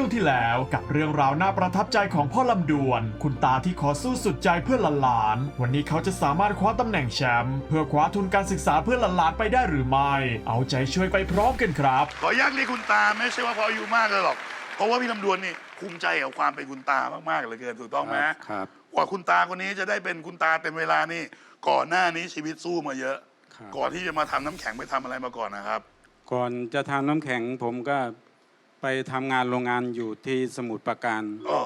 ช่วงที่แล้วกับเรื่องราวน่าประทับใจของพ่อลำดวน คุณตาที่ขอสู้สุดใจเพื่อหลานๆวันนี้เขาจะสามารถคว้าตำแหน่งแชมป์เพื่อคว้าทุนการศึกษาเพื่อหลานๆไปได้หรือไม่ เอาใจช่วยไปพร้อมกันครับ ขออนุญาตเรียกคุณตาไม่ใช่ว่าเพราะอายุมากเลยหรอก เพราะว่าพี่ลำดวนนี่ภูมิใจกับความเป็นคุณตามากๆเหลยเกินถูกต้องไหมครับกว่าคุณตาคนนี้จะได้เป็นคุณตาเต็มเวลานี่ก่อนหน้านี้ชีวิตสู้มาเยอะครับก่อนที่จะมาทำน้ำแข็งไปทำอะไรมาก่อนนะครับ ก่อนจะทำน้ำแข็งผมก็ ไปทำงานโรงงานอยู่ที่สมุทรปราการอ๋อ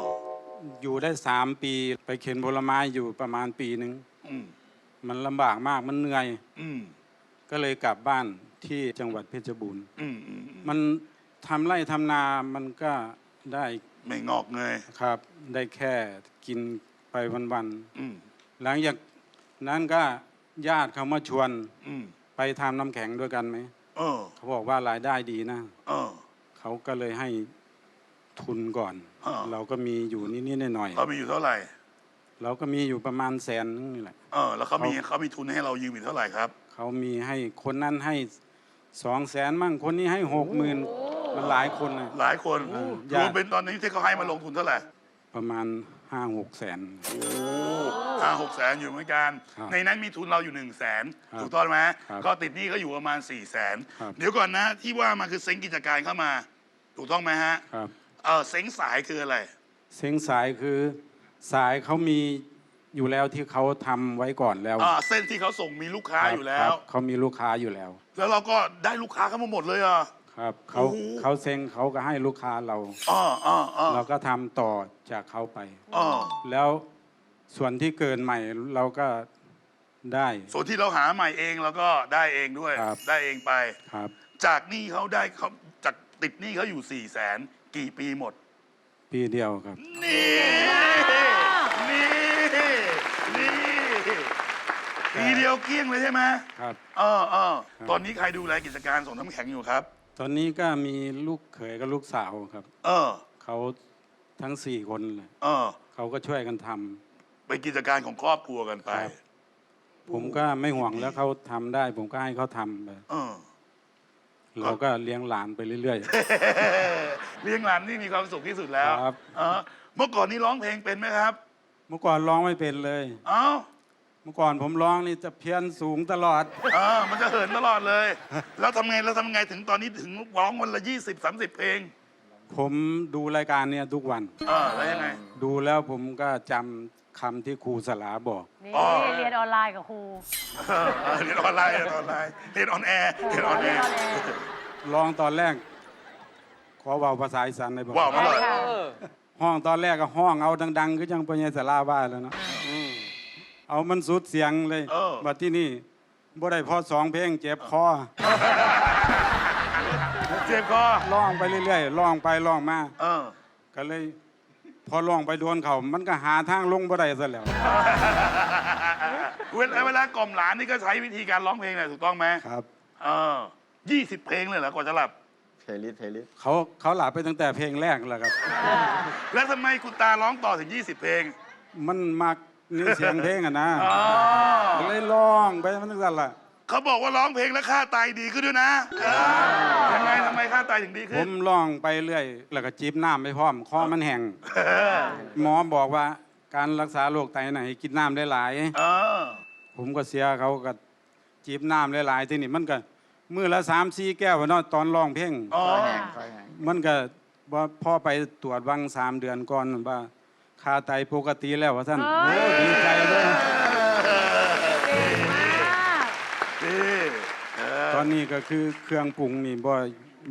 อยู่ได้สามปี ไปเข็นผลไม้อยู่ประมาณปีหนึ่งอืมมันลำบากมากมันเหนื่อย อืมก็เลยกลับบ้านที่จังหวัดเพชรบูรณ์ อืมอืมอืมมันทำไร่ทำนามันก็ได้ไม่งอกเงยครับ ได้แค่กินไปวันอืมๆหลังจากนั้นก็ญาติเขามาชวนอืมไปทำน้ำแข็งด้วยกันไหม เออเขาบอกว่ารายได้ดีนะ เออ เขาก็เลยให้ทุนก่อน อ่า เราก็มีอยู่นิดๆหน่อยเขามีอยู่เท่าไหร่ ๆเราก็มีอยู่ประมาณแสนนึงนี่แหละ เออ แล้วเขามีเขา เขามีทุนให้เรายืมอยู่เท่าไหร่ครับ เขามีให้คนนั้นให้สองแสนมั่งคนนี้ให้หกหมื่นมันหลายคนนะ หลายคนอ่ารวมเป็นตอนนี้ที่เขาให้มาลงทุนเท่าไหร่ประมาณห้าหกแสนโอ้ห้าหกแสนอยู่เหมือนกัน ครับในนั้นมีทุนเราอยู่หนึ่งแสนครับถูกต้องไหมครับก็ติดหนี้ก็อยู่ประมาณ4ี่แสนครับ เดี๋ยวก่อนนะที่ว่ามาคือเซ้งกิจการเข้ามา ถูกต้องไหมฮะครับ เออเซ้งสายคืออะไร เส้งสายคือสายเขามีอยู่แล้วที่เขาทำไว้ก่อนแล้วอ่า เส้นที่เขาส่งมีลูกค้าครับอยู่แล้ควรับเขามีลูกค้าอยู่แล้ว แล้วเราก็ได้ลูกค้าเข้ามาหมดเลยเหรอะ ครับเขาโอ้โห เขาเซ็งเขาก็ให้ลูกค้าเราอ๋ออ๋ออ๋อเราก็ทำต่อจากเขาไปอ๋อแล้วส่วนที่เกินใหม่เราก็ได้ ส่วนที่เราหาใหม่เองเราก็ได้เองด้วย ครับ ได้เองไป ครับ จากหนี้เขาได้เขาจาก ติดหนี้เขาอยู่4ี่แสนกี่ปีหมด ปีเดียวครับ นี่ นี่ นี่ ปีเดียวเกลี้ยงเลยใช่ไหมครับ เออเออครับตอนนี้ใครดูแลกิจการส่งน้ำแข็งอยู่ครับ ตอนนี้ก็มีลูกเขยกับลูกสาวครับ เออ เขาทั้งสี่คนเลยเออ เขาก็ช่วยกันทำเป็นกิจการของครอบครัวกันไป ครับ ผมก็ไม่ห่วงแล้วเขาทำได้ ผมก็ให้เขาทำไป เออ เราก็เลี้ยงหลานไปเรื่อย เลี้ยงหลานนี่มีความสุขที่สุดแล้วครับเออเมื่อก่อนนี้ร้องเพลงเป็นไหมครับ ๆ เมื่อก่อนร้องไม่เป็นเลย เอ้าเมื่อก่อนผมร้องนี่จะเพี้ยนสูงตลอด เออมันจะเหินตลอดเลย แล้วทำไงแล้วทำไงถึงตอนนี้ถึงร้องวันละยี่สิบสามสิบเพลงผมดูรายการเนี่ยทุกวัน เออแล้วยังไง ดูแล้วผมก็จำ คำที่ครูสลาบอก นี่อ๋อ เรียนออนไลน์กับครูเออเออเรียนออนไลน์เรียนออนไลน์เรียนออนแอร์เรียนออนแอร์ร้องตอนแรก ขอเว่าภาษาอีสานได้บอกว้าวมาเลยค่ะห้องตอนแรกก็ห้องเอาดังๆ ก็ยังปัญญาสาราว่าแล้วเนาะเอามันสุดเสียงเลยเออ บัดที่นี่บ่ได้พอสองเพลงเจ็บคอเจ็บคอร้องไปเรื่อยๆร้องไปร้องมา เออก็เลย พอร้องไปโดนเขามันก็หาทางลงบ่ได้ซะแล้ว เวลาเวลากล่อมหลานนี่ก็ใช้วิธีการร้องเพลงแหละถูกต้องไหมครับเออยี่สิบเพลงเลยเหรอกว่าจะหลับเพลย์ลิสต์เพลย์ลิสต์เขาเขาหลับไปตั้งแต่เพลงแรกแล้วครับ แล้วทำไมคุณตาร้องต่อถึง 20 เพลงมันมักนี่เสียงเพลงอะนะอ๋อก็เลยร้องไปมันตั้งแต่ละ เขาบอกว่าร้องเพลงแล้วค่าไตดีขึ้นด้วยนะเออยังไงทำไมค่าไตถึงดีผขึ้นมร้องไปเรื่อย แล้วก็จีบน้ำไปพร้อมคอมันแห้งหมอบอกว่าการรักษาโรคไตน่ะให้กินน้ำได้หลาย เออ ผมก็เสียเขาก็จีบน้ำหลายๆทีนี่มันก็มือละสามสี่แก้วเนาะตอนร้องเพลงอ๋อค่อยแห้งค่อยแห้งมันก็ว่าพ่อไปตรวจวังสามเดือนก่อนว่าค่าไตปกติแล้วว่าท่านเฮ้โอ้ยดีใจเลย ออตอนนี้ก็คือเครื่องปรุงนี่บ่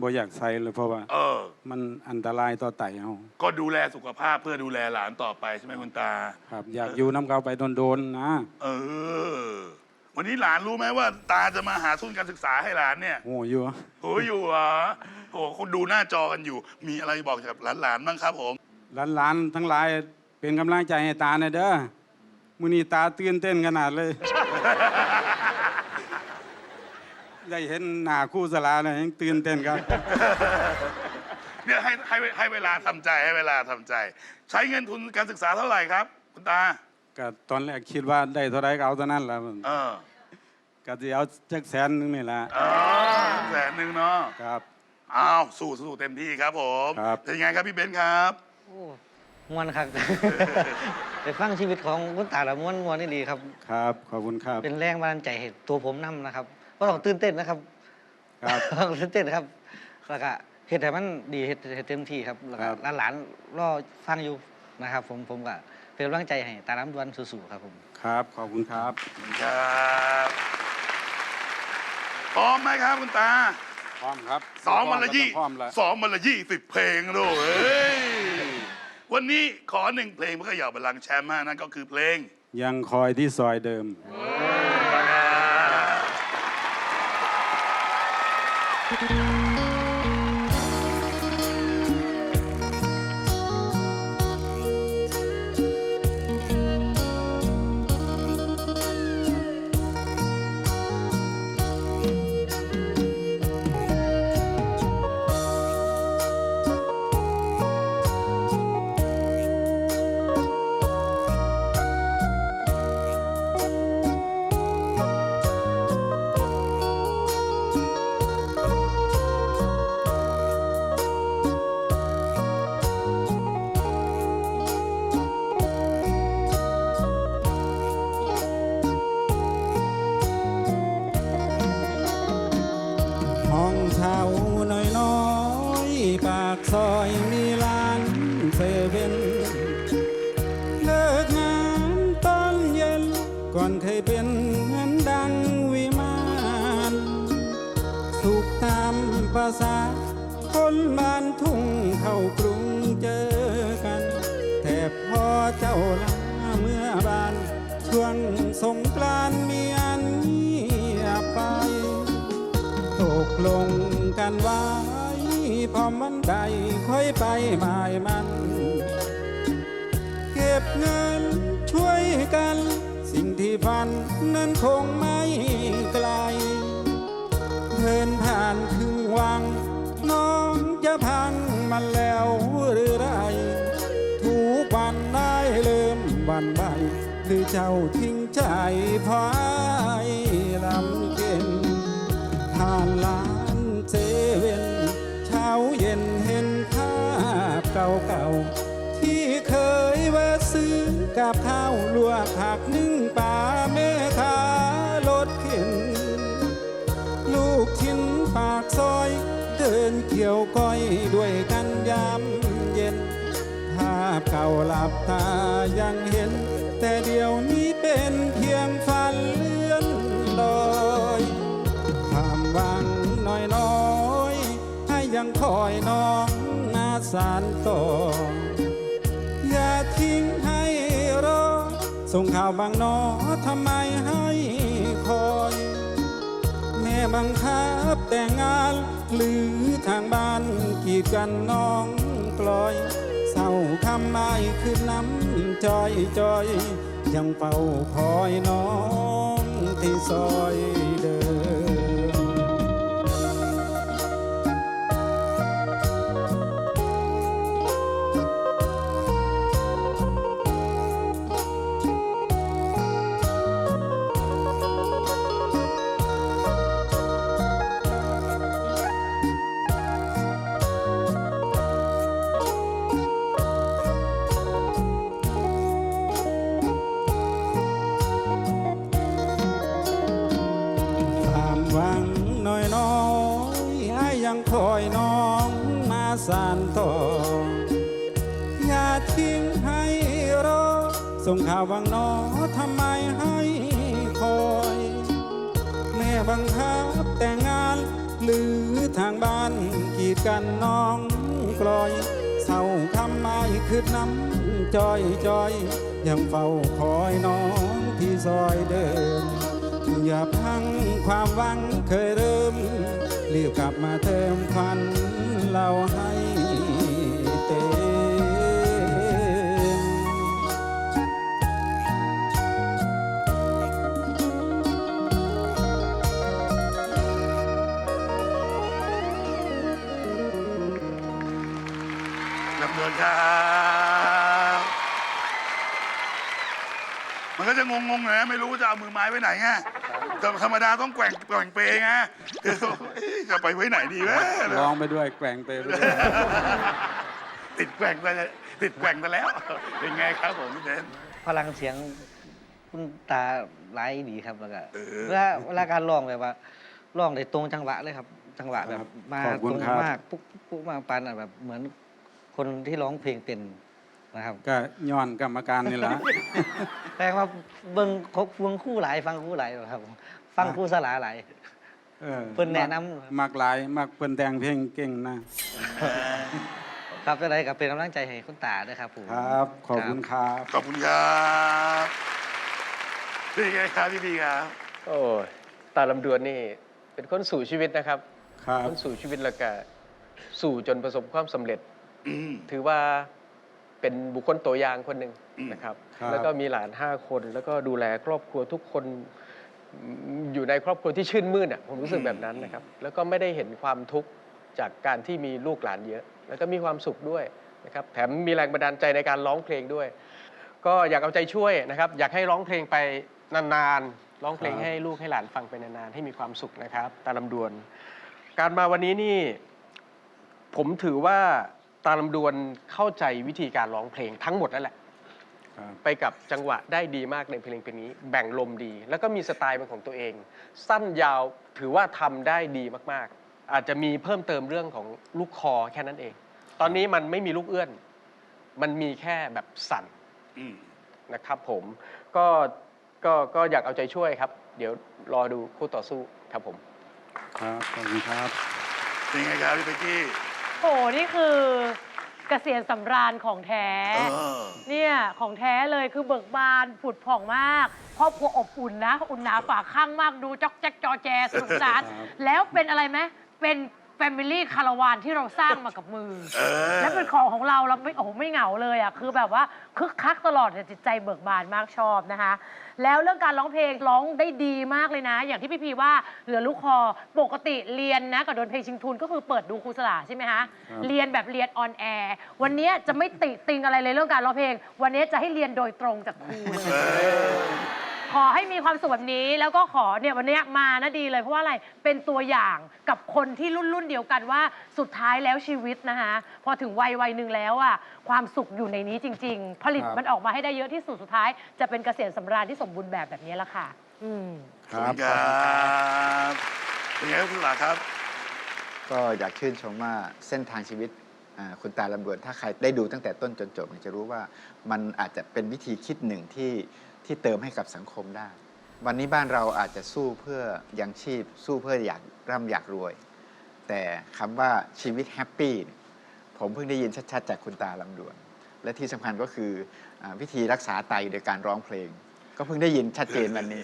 บ่อยากใส่เลยเพราะว่า เออ มันอันตรายต่อไตเฮาก็ดูแลสุขภาพเพื่อดูแลหลานต่อไปใช่ไหมคุณตา ครับ อยากอยู่น้ำเขาไปโดนๆนะเออ วันนี้หลานรู้ไหมว่า ตาจะมาหาทุนการศึกษาให้หลานเนี่ยโอ้อยู่ โอ้อยู่เหรอโอ้คุณดูหน้าจอกันอยู่ มีอะไรบอกกับหลานๆบ้างครับผม หลานๆทั้งหลายเป็นกำลังใจให้ตาหน่อยเด้อมื้อนี้ตาตื่นเต้นขนาดเลย ได้เห็นหน้าครู่สลาเนี่ยยังตื่นเต้นครับเนี่ยให้ให้ให้เวลาทำใจให้เวลาทำใจ ใช้เงินทุนการศึกษาเท่าไหร่ครับ คุณตา ก็ตอนแรกคิดว่าได้เท่าไรก็เอาเท่านั้นแหละเออก็จะเอาจักแสนหนึงนี่แหละอ๋อแสนหนึ่งเนาะครับ อ้าวสู้สู้เต็มที่ครับผมครับ เป็นยังไงครับพี่เบนซ์ครับ โอ้มวนครับ ไปฟังชีวิตของคุณตาละมวนมวนนี่ดีครับ ครับ ขอบคุณครับ เป็นแรงบันดาลใจให้ตัวผมนํนะครับ ก็ต้องตื่นเต้นนะครับครับ ต้องตื่นเต้นครับแล้วก็เฮ็ดให้มันดีเฮ็ดให้เต็มที่ครับแล้วก็ครับหลานๆรอฟังอยู่นะครับ ผมผมก็เป็นกำลังใจให้ตาล้ำดวนสู้ๆครับผม ครับ ขอบคุณครับ ครับพร้อมไหมครับคุณตาพร้อมครับสองวันละยี่พร้อมแล้ว สองวันละยี่สิบเพลงลูกเอ้ยวันนี้ขอหนึ่งเพลงเพื่อเขย่าบัลลังก์แชมป์ฮะนั่นก็คือเพลง ยังคอยที่ซอยเดิม ห้ นบ้านทุ่งเข้ากรุงเจอกัน แต่พอเจ้าลาเมื่อบานช่วงสงกรานต์มีอันเงียบไป ตกลงกันไว้พอมันได้ค่อยไปหมายมัน เก็บเงินช่วยกัน สิ่งที่ฝันนั้นคงไม่ไกลเดินผ่านถึงวังน้อง จะพังมันแล้วหรือไรทุกวันได้เริ่มวันใบหรือเจ้าทิ้งใจพายลำเก็นผ่านร้านเซเว่นเช้าเย็นเห็นภาพเก่าๆ ที่เคยแวะซื้อกับข้าวลวกผักนึ่งปลาแม่ค้ารถเข็น ลูกชิ้นปากซอย นเกี่ยวก้อยด้วยกันยามเย็น ภาพเก่าหลับตายังเห็น แต่เดี๋ยวนี้เป็นเพียงฝันเลื่อนลอยความหวังน้อยน้อยให้ยังคอยน้องนาสารต่อ อย่าทิ้งให้รอ ส่งข่าวบางนอทำไมให้คอย แม่บังคับแต่งงาน หรือทางบ้านกีดกันน้องกลอยเศร้าคำไม่คือน้ำจอยจอยยังเฝ้าคอยน้องที่ซอย วบางนอทำไมให้คอย แม่บังคับแต่งงาน หรือทางบ้านกีดกันน้องกลอยเศร้าทำไมคือน้ำจอยจอยยังเฝ้าคอยน้องที่ซอยเดิมอย่าพังความหวังเคยเริ่มรีบกลับมาเติมควันเราให้ ครับมันก็จะงงๆหน่อยนะไม่รู้จะเอามือไม้ไว้ไหนไงครับธรรมดาต้องแกว่งแกว่งเปย์ไงคือเอ๊ะจะไปไว้ไหนดีวะร้องไปด้วยแกว่งไปด้วยติดแกว่งไปเลยติดแกว่งไปแล้ว เป็นไงครับผมพี่เบนพลังเสียงคุณตาหลายดีครับแล้วก็เออ เวลาเวลาการร้องแบบว่าร้องได้ตรงจังหวะเลยครับ จังหวะแบบมาขอบคุตณรงครับ มากปุ๊บปุ๊บมาปันอะแบบเหมือน คนที่ร้องเพลงเป็นนะครับก็ย้อนกรรมการนี่แหละแต่ว่าเบิ่งคบวงคู่หลาย ฟังคู่หลายครับ ฟังคู่สลาหลายออเพิ่นแนะนำมักหลายมักเพิ่นแต่งเพลงเก่งนะครับจะได้กับเป็นกำลังใจให้คุณตาด้วยครับผมครับ ขอบคุณครับขอบคุณครับเป็นไงครับพี่บีครับโอ้ยตาลำดวนนี่เป็นคนสู่ชีวิตนะครับครับ คนสู่ชีวิตแล้วก็สู่จนประสบความสำเร็จ อืม ถือว่าเป็นบุคคลตัวอย่างคนหนึ่งอืมนะครับ ครับ แล้วก็มีหลานห้าคน แล้วก็ดูแลครอบครัวทุกคนอืมอยู่ในครอบครัวที่ชื่นมื่นอะผมรู้สึกแบบนั้นนะครับ แล้วก็ไม่ได้เห็นความทุกข์จากการที่มีลูกหลานเยอะ แล้วก็มีความสุขด้วยนะครับ แถมมีแรงบันดาลใจในการร้องเพลงด้วย ก็อยากเอาใจช่วยนะครับ อยากให้ร้องเพลงไปนานๆ ร้องเพลงครับ ให้ลูกให้หลานฟังไปนานๆ ให้มีความสุขนะครับ ตาลำดวน การมาวันนี้นี่ ผมถือว่า ตาลำดวนเข้าใจวิธีการร้องเพลงทั้งหมดแล้วแหละ ครับไปกับจังหวะได้ดีมากในเพลงเพลงนี้ แบ่งลมดี แล้วก็มีสไตล์เป็นของตัวเอง สั้นยาวถือว่าทำได้ดีมากๆ อาจจะมีเพิ่มเติมเรื่องของลูกคอแค่นั้นเอง ตอนนี้มันไม่มีลูกเอื้อน มันมีแค่แบบสั่น อืม นะครับผมก็ก็ก็อยากเอาใจช่วยครับ เดี๋ยวรอดูคู่ต่อสู้ครับผม ครับขอบคุณครับ เป็นไงครับพี่เป๊กกี้ โอ้นี่คือเกษียณสำราญของแท้เออเนี่ยของแท้เลยคือเบิกบานผุดผ่องมากครอบครัวอบอุ่นนะ อุ่นหนาฝาข้างมากดูจ๊อกแจ๊กจอแจสนุกสนานครับแล้วเป็นอะไรไหมเป็น แฟมิลี่คาราวานที่เราสร้างมากับมือเออและเป็นของของเราเราไม่โอ้โหไม่เหงาเลยอะคือแบบว่าคึกคักตลอดเนี่ยจิตใจเบิกบานมากชอบนะคะ แล้วเรื่องการร้องเพลงร้องได้ดีมากเลยนะ อย่างที่พี่พีว่าเหลือลูกคอปกติเรียนนะกับโดนเพลงชิงทุนก็คือเปิดดูครูสลาใช่ไหมคะครับเรียนแบบเรียนออนแอร์วันนี้จะไม่ติติงอะไรเลยเรื่องการร้องเพลง วันนี้จะให้เรียนโดยตรงจากครูเลย ขอให้มีความสุขแบบนี้แล้วก็ขอเนี่ยวันเนี้ยมานะดีเลยเพราะว่าอะไรเป็นตัวอย่างกับคนที่รุ่นรุ่นเดียวกันว่าสุดท้ายแล้วชีวิตนะคะพอถึงวัยวัยหนึ่งแล้วอะความสุขอยู่ในนี้จริง ๆ ผลิตครับมันออกมาให้ได้เยอะที่สุดสุดท้าย จะเป็นเกษียณสำราญที่สมบูรณ์แบบแบบนี้ละค่ะ อืมขอบคุณครับเป็นไงครับคุณหลาครับ ก็อยากชื่นชมว่าเส้นทางชีวิตอ่าคุณตาลำดวนถ้าใครได้ดูตั้งแต่ต้นจนจบเนี่ยจะรู้ว่ามันอาจจะเป็นวิธีคิดหนึ่งที่ ที่เติมให้กับสังคมได้ วันนี้บ้านเราอาจจะสู้เพื่อยังชีพ สู้เพื่ออยากร่ำอยากรวย แต่คำว่าชีวิตแฮปปี้ผมเพิ่งได้ยินชัดๆ จากคุณตาลำดวน และที่สำคัญก็คืออวิธีรักษาไตโดยการร้องเพลง ก็เพิ่งได้ยินชัดเจนวันนี้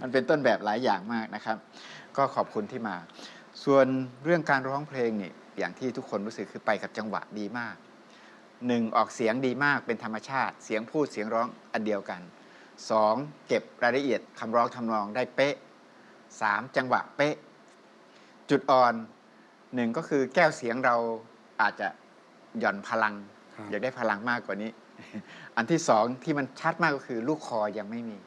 มันเป็นต้นแบบหลายอย่างมากนะครับ ก็ขอบคุณที่มา ส่วนเรื่องการร้องเพลงนี่อย่างที่ทุกคนรู้สึกคือไปกับจังหวะดีมากหนึ่งออกเสียงดีมากเป็นธรรมชาติ เสียงพูดเสียงร้องอันเดียวกัน สองเก็บรายละเอียดคำร้องทำนองได้เป๊ะสามจังหวะเป๊ะ จุดอ่อนหนึ่งก็คือแก้วเสียงเราอาจจะหย่อนพลังครับอยากได้พลังมากกว่านี้ อันที่สองที่มันชัดมากก็คือลูกคอยังไม่มี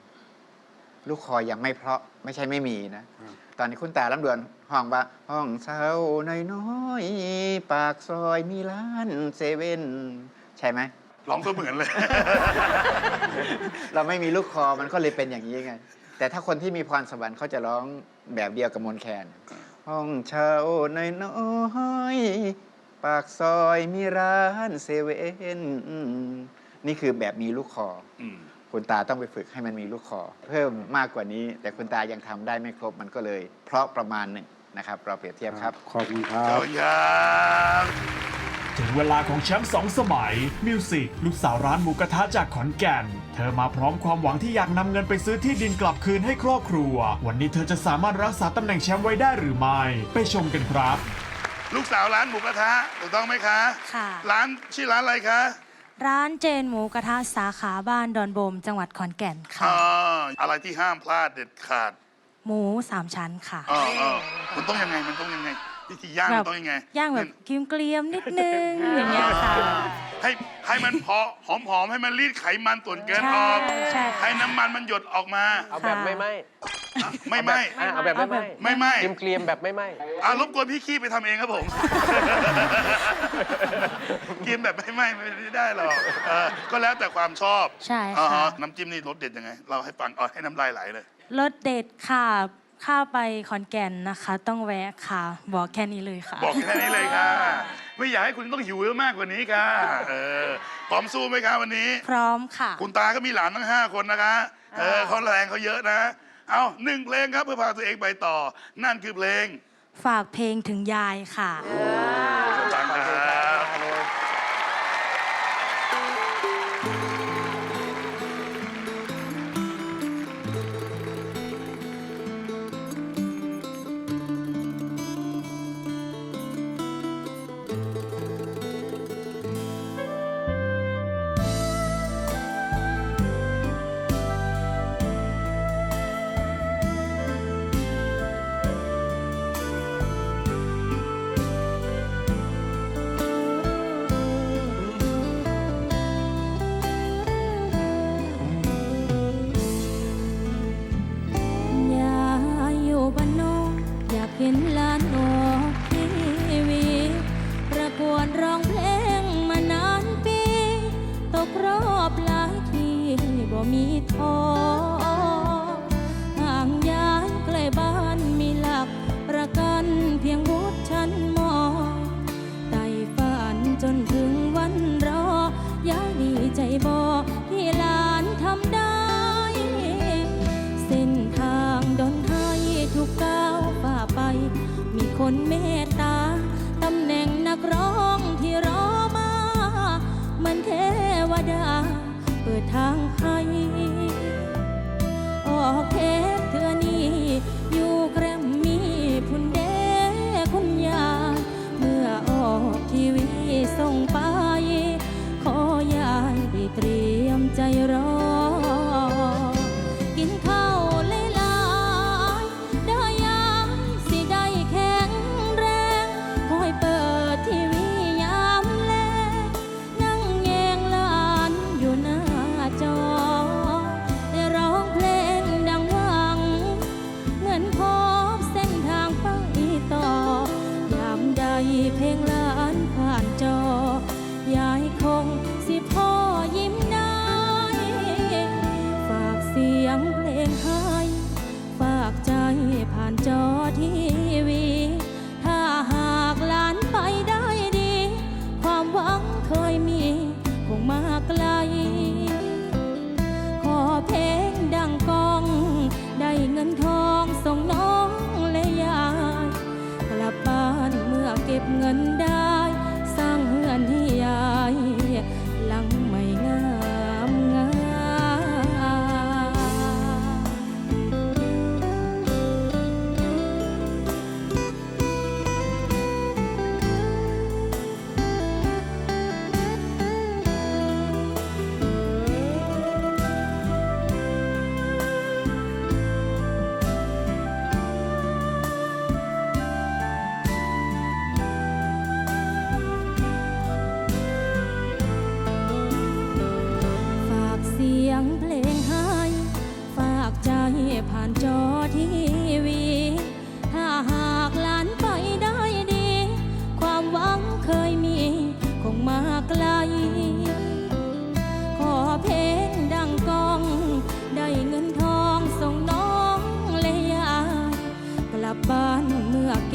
ลูกคอยังไม่เพราะไม่ใช่ไม่มีนะครับตอนนี้คุณตาลำดวนห้องว่า ห้องเช่าน้อยน้อยๆปากซอยมีร้านเซเว่นใช่ไหม ร้องก็เหมือนเลย เราไม่มีลูกคอมันก็เลยเป็นอย่างนี้ไง แต่ถ้าคนที่มีพรสวรรค์เขาจะร้องแบบเดียวกับมนต์แคน ห้องเช่าน้อยน้อยๆปากซอยมีร้านเซเว่นนี่คือแบบมีลูกคอ อืม คุณตาต้องไปฝึกให้มันมีลูกคอ เพิ่มมากกว่านี้ แต่คุณตายังทำได้ไม่ครบมันก็เลย เพราะประมาณหนึ่งนะครับ เราเปรียบเทียบครับ ขอบคุณครัขอบบคุณครับ ถึงเวลาของแชมป์สองสมัย มิวสิกลูกสาวร้านหมูกระทะจากขอนแก่น เธอมาพร้อมความหวังที่อยากนำเงินไปซื้อที่ดินกลับคืนให้ครอบครัว วันนี้เธอจะสามารถรักษาตำแหน่งแชมป์ไว้ได้หรือไม่ ไปชมกันครับ ลูกสาวร้านหมูกระทะถูกต้องไหมคะค่ะ ร้านชื่อร้านอะไรคะร้านเจนหมูกระทะสาขาบ้านดอนโบม จังหวัดขอนแก่นค่ะ อ่าอะไรที่ห้ามพลาดเด็ดขาดหมูสามชั้นค่ะ อ่าอ่ามันต้องยังไงมันต้องยังไง วิธีย่างมันต้องยังไงย่างแบบเกรียมๆนิดนึงอย่างเงี้ยค่ะ ให้ให้มันพอหอมๆให้มันรีดไขมันส่วนเกินออกใช่ใช่ค่ะ ให้น้ำมันมันหยดออกมา เอาแบบไม่ไหมไม่ไม่ อะเอาแบบไม่ไหมไม่ไม่เกรียมๆแบบไม่ไหมอ่ารบกวนพี่ขี้ไปทำเองครับผม กินแบบไม่ไม่ไม่ได้หรอกเออก็แล้วแต่ความชอบใช่อ่าค่ะฮะน้ำจิ้มนี่รสเด็ดยังไง เราให้ฟังเอาให้น้ำลายไหลเลยรถเด็ดค่ะ ข้าวไปขอนแก่นนะคะ ต้องแวะค่ะ บอกแค่นี้เลยค่ะ บอกแค่นี้เลยค่ะ ไม่อยากให้คุณต้องหิวเยอะมากกว่านี้ค่ะ เออพร้อมสู้ไหมคะวันนี้ พร้อมค่ะ คุณตาก็มีหลานทั้งห้าคนนะคะ เออเขาแรงเขาเยอะนะ เอาหนึ่งเพลงครับเพื่อพาตัวเองไปต่อ นั่นคือเพลง ฝากเพลงถึงยายค่ะ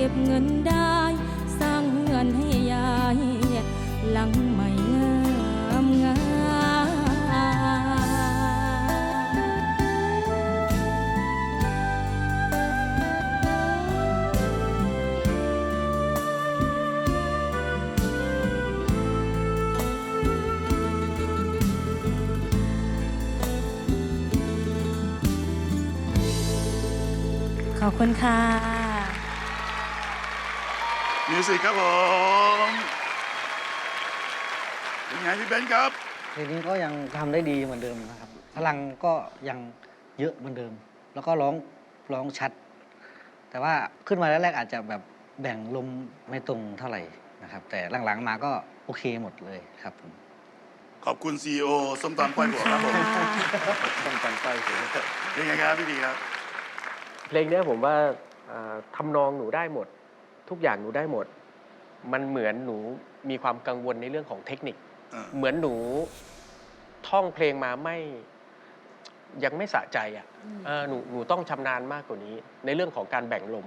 ก็บเงินได้ สร้างเงินให้ยาย หลังไม่งามงามขอบคุณค่ะ มิวสิกครับผมเป็นไงพี่เบนซ์ครับ เพลงนี้ก็ยังทำได้ดีเหมือนเดิมนะครับ พลังก็ยังเยอะเหมือนเดิม แล้วก็ร้องร้องชัด แต่ว่าขึ้นมาแรกๆอาจจะแบบแบ่งลมไม่ตรงเท่าไหร่นะครับ แต่หลังๆมาก็โอเคหมดเลยครับผม ขอบคุณซีโอส้มตำก้อยหัวครับผมต้องการไปเสียเป็นไงครับพี่ดีครับ เพลงเนี้ยผมว่าอ่าทำนองหนูได้หมด ทุกอย่างหนูได้หมด มันเหมือนหนูมีความกังวลในเรื่องของเทคนิคเออเหมือนหนูท่องเพลงมาไม่ยังไม่สะใจอะเออหนูหนูต้องชำนาญมากกว่านี้ ในเรื่องของการแบ่งลม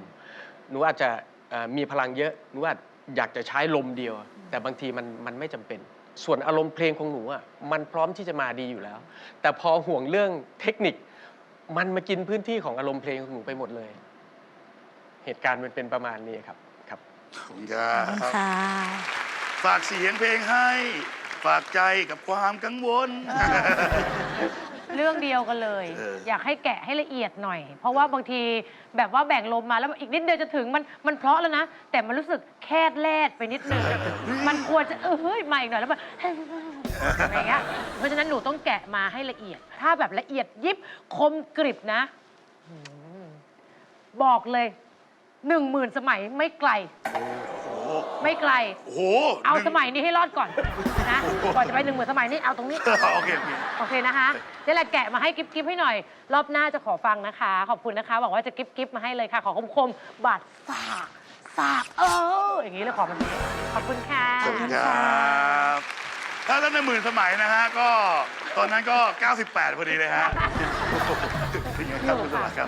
หนูอาจจะเอ่อมีพลังเยอะ หนูอาจอยากจะใช้ลมเดียว แต่บางทีมันมันไม่จำเป็น ส่วนอารมณ์เพลงของหนูอะมันพร้อมที่จะมาดีอยู่แล้ว แต่พอห่วงเรื่องเทคนิค มันมากินพื้นที่ของอารมณ์เพลงของหนูไปหมดเลย เหตุการณ์มันเป็นประมาณนี้ครับครับ ขอบคุณครับค่ะ ฝากเสียงเพลงให้ ฝากใจกับความกังวล เรื่องเดียวกันเลย เอออ อยากให้แกะให้ละเอียดหน่อย เพราะว่าบางทีแบบว่าแบ่งลมมาแล้วอีกนิดเดียวจะถึงมันมันเพราะแล้วนะ แต่มันรู้สึกแคดแลดไปนิดนึงมันควรจะเออเฮ้ยมาอีกหน่อยแล้วมัน อะไรเงี้ยเพราะฉะนั้นหนูต้องแกะมาให้ละเอียด ถ้าแบบละเอียดยิบคมกริบนะอืมบอกเลย หนึ่งหมื่นสมัยไม่ไกล ไม่ไกล โอ้โหเอาหนึ่งสมัยนี้ให้รอดก่อนนะก่อนจะไปหนึ่งหมื่นสมัยนี้เอาตรงนี้ โอเคโอเค โอเคนะคะนี่แหละแกะมาให้กิฟกิฟให้หน่อย รอบหน้าจะขอฟังนะคะ ขอบคุณนะคะบอกว่าจะกิฟกิฟมาให้เลยค่ะ ขอคมคมๆบาดสากสากเอออย่างนี้เลยขอมันนี้ขอบคุณค่ะ ขอบคุณครับถ้าท่านในหมื่นสมัยนะฮะ ก็ตอนนั้นก็ 98 พอดีเลยฮะเป็นไงครับคุณสมัครค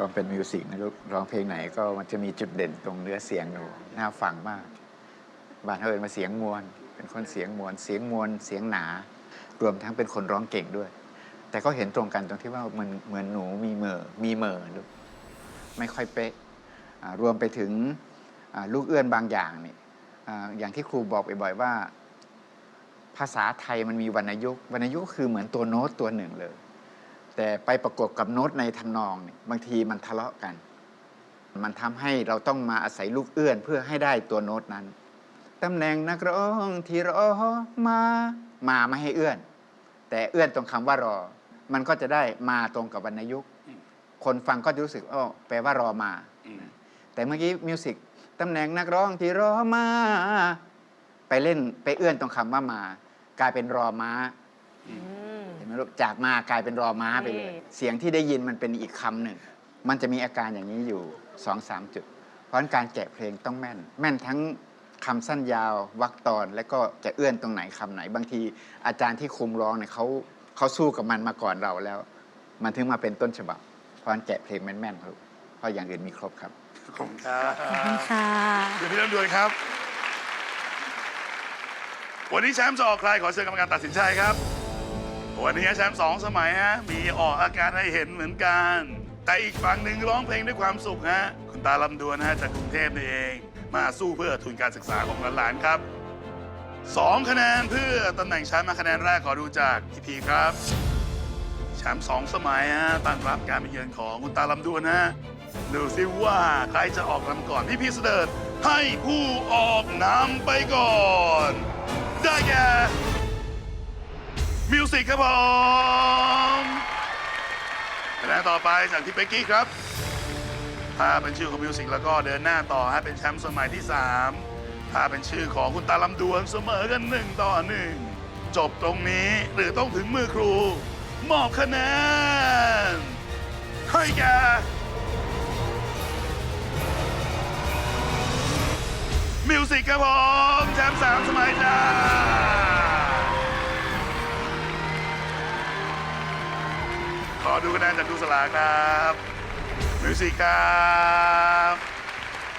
รับก็เป็นมิวสิกนะลูกร้องเพลงไหนก็มันจะมีจุดเด่นตรงเนื้อเสียงหนูน่าฟังมาก บานเขาเอินมาเสียงมวลเป็นคนเสียงมวลเสียงมวลเสียงหนา รวมทั้งเป็นคนร้องเก่งด้วย แต่ก็เห็นตรงกันตรงที่ว่ามันเหมือนหนูมีเหมอมีเหมอลูกไม่ค่อยเป๊ะรวมไปถึงลูกเอื้อนบางอย่างนี่อ่าอย่างที่ครูบอกบ่อยๆว่า ภาษาไทยมันมีวรรณยุกต์วรรณยุกต์คือเหมือนตัวโน้ตตัวหนึ่งเลย แต่ไปประกบกับโน้ตในทำนองเนี่ยบางทีมันทะเลาะกัน มันทำให้เราต้องมาอาศัยลูกเอื้อนเพื่อให้ได้ตัวโน้ตนั้นตำแหน่งนักร้องที่รอมามาไม่ให้เอื้อน แต่เอื้อนตรงคำว่ารอ มันก็จะได้มาตรงกับวรรณยุกต์คนฟังก็จะรู้สึกอ๋อแปลว่ารอมา แต่เมื่อกี้มิวสิกตำแหน่งนักร้องที่รอมา ไปเล่นไปเอื้อนตรงคำว่ามา กลายเป็นรอม้า นไหมลูกจากมากลายเป็นรอม้าไปเลยนี่เสียงที่ได้ยินมันเป็นอีกคำหนึ่ง มันจะมีอาการอย่างนี้อยู่สองสามจุด เพราะฉะนั้นการแกะเพลงต้องแม่น แม่นทั้งคำสั้นยาววรรคตอน แล้วก็จะเอื้อนตรงไหนคำไหน บางทีอาจารย์ที่คุมร้องเนี่ยเขาเขาสู้กับมันมาก่อนเราแล้ว มันถึงมาเป็นต้นฉบับ เพราะฉะนั้นแกะเพลงแม่นๆครับเพราะอย่างอื่นมีครบครับ ขอบคุณครับขอบคุณค่ะ เดี๋ยวพี่ลำดวนครับ วันนี้แชมป์จะออกใครขอเชิญกรรมการตัดสินใจครับ วันนี้แชมป์สองสมัยฮะ มีออกอาการให้เห็นเหมือนกัน แต่อีกฝั่งหนึ่งร้องเพลงด้วยความสุขฮะ คุณตาลำดวนฮะจากกรุงเทพนี่เอง มาสู้เพื่อทุนการศึกษาของหลานๆครับสองคะแนนเพื่อตำแหน่งแชมป์มาคะแนนแรกขอดูจากพีพีครับแชมป์สองสมัยฮะต้อนรับการมาเยือนของคุณตาลำดวนฮะดูซิว่าใครจะออกนำก่อนพี่พีเสดิร์ดให้ผู้ออกนำไปก่อน ได้แก่ มิวสิกครับผมคะแนนต่อไปจากที่เป๊กกี้ครับ ถ้าเป็นชื่อของมิวสิกแล้วก็เดินหน้าต่อให้เป็นแชมป์สมัยที่ 3 ถ้าเป็นชื่อของคุณตาลำดวนเสมอกันหนึ่งต่อหนึ่งจบตรงนี้หรือต้องถึงมือครู มอบคะแนนให้แก่มิวสิกครับผมแชมป์สามสมัยจ้า คะแนนจากดูสลากครับมิวสิกครับ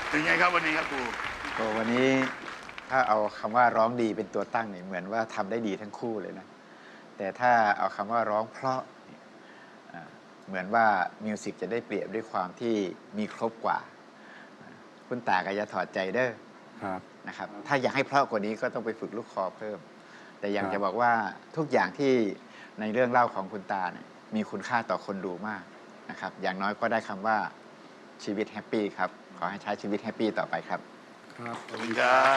เป็นไงครับวันนี้ครับครูก็วันนี้ถ้าเอาคำว่าร้องดีเป็นตัวตั้งเนี่ยเหมือนว่าทำได้ดีทั้งคู่เลยนะ แต่ถ้าเอาคำว่าร้องเพราะเนี่ยอ่าเหมือนว่ามิวสิกจะได้เปรียบด้วยความที่มีครบกว่า คุณตาก็อย่าถอดใจเด้อ ครับ นะครับถ้าอยากให้เพราะกว่านี้ก็ต้องไปฝึกลูกคอเพิ่ม แต่อยากครับ จะบอกว่าทุกอย่างที่ในเรื่องเล่าของคุณตาเนี่ย มีคุณค่าต่อคนดูมากนะครับ อย่างน้อยก็ได้คำว่าชีวิตแฮปปี้ครับ ขอให้ใช้ชีวิตแฮปปี้ต่อไปครับ ครับขอบคุณครั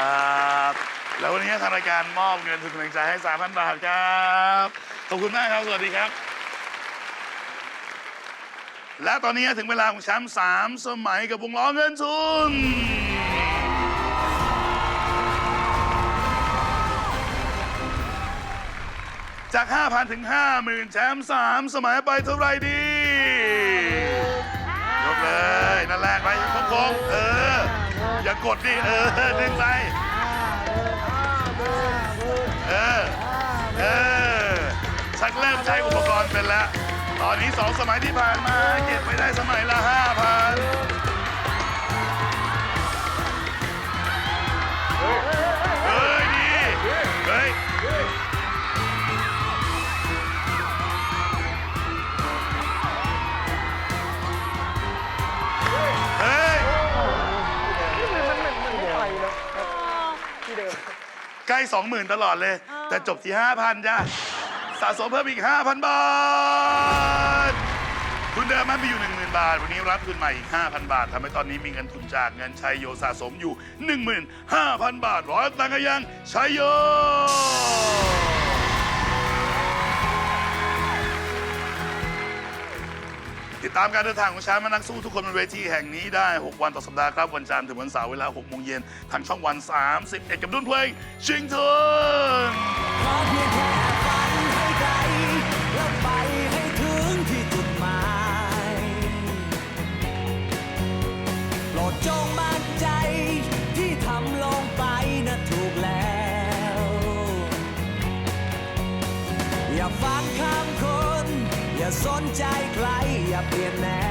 บ แล้ววันนี้ทางรายการมอบเงินทุนกำลังใจให้3,000บาทครับ ขอบคุณมากครับ สวัสดีครับ และตอนนี้ถึงเวลาของแชมป์สามสมัยกับวงล้อเงินทุน จาก 5,000 ถึง 50,000 แชมป์3สมัยไปเท่าไรดี ยกเลย นั่นแรกไปคงๆเออ อย่ากดดิเออ ดึงไป เออ เออ ชักเริ่มใช้อุปกรณ์เป็นแล้ว ตอนนี้ 2 สมัยที่ผ่านมา เก็บไปได้สมัยละ 5,000 ใกล้สองหมื่นตลอดเลย แต่จบที่ห้าพันจ้ะสะสมเพิ่มอีก5,000บาท ทุนเดิมมันมีอยู่10,000บาท วันนี้รับทุนใหม่อีก5,000บาททำให้ตอนนี้มีเงินทุนจากเงินชัยโยสะสมอยู่15,000บาทร้อยตังค์กันยังชัยโย ติดตามการเดินทางของช้างมานักสู้ทุกคนบนเวทีแห่งนี้ได้ 6 วันต่อสัปดาห์ครับ วันจันทร์ถึงวันเสาร์เวลา6โมงเย็นทางช่องวัน 31 กับดุนเพลงชิงทุนขอเพียงแค่ฝันให้ไกลแล้วไปให้ถึงที่จุดหมายโปรดจงมั่นใจที่ทำลงไปนะถูกแล้ว อย่าฟังคำคน อย่าสนใจใคร อย่า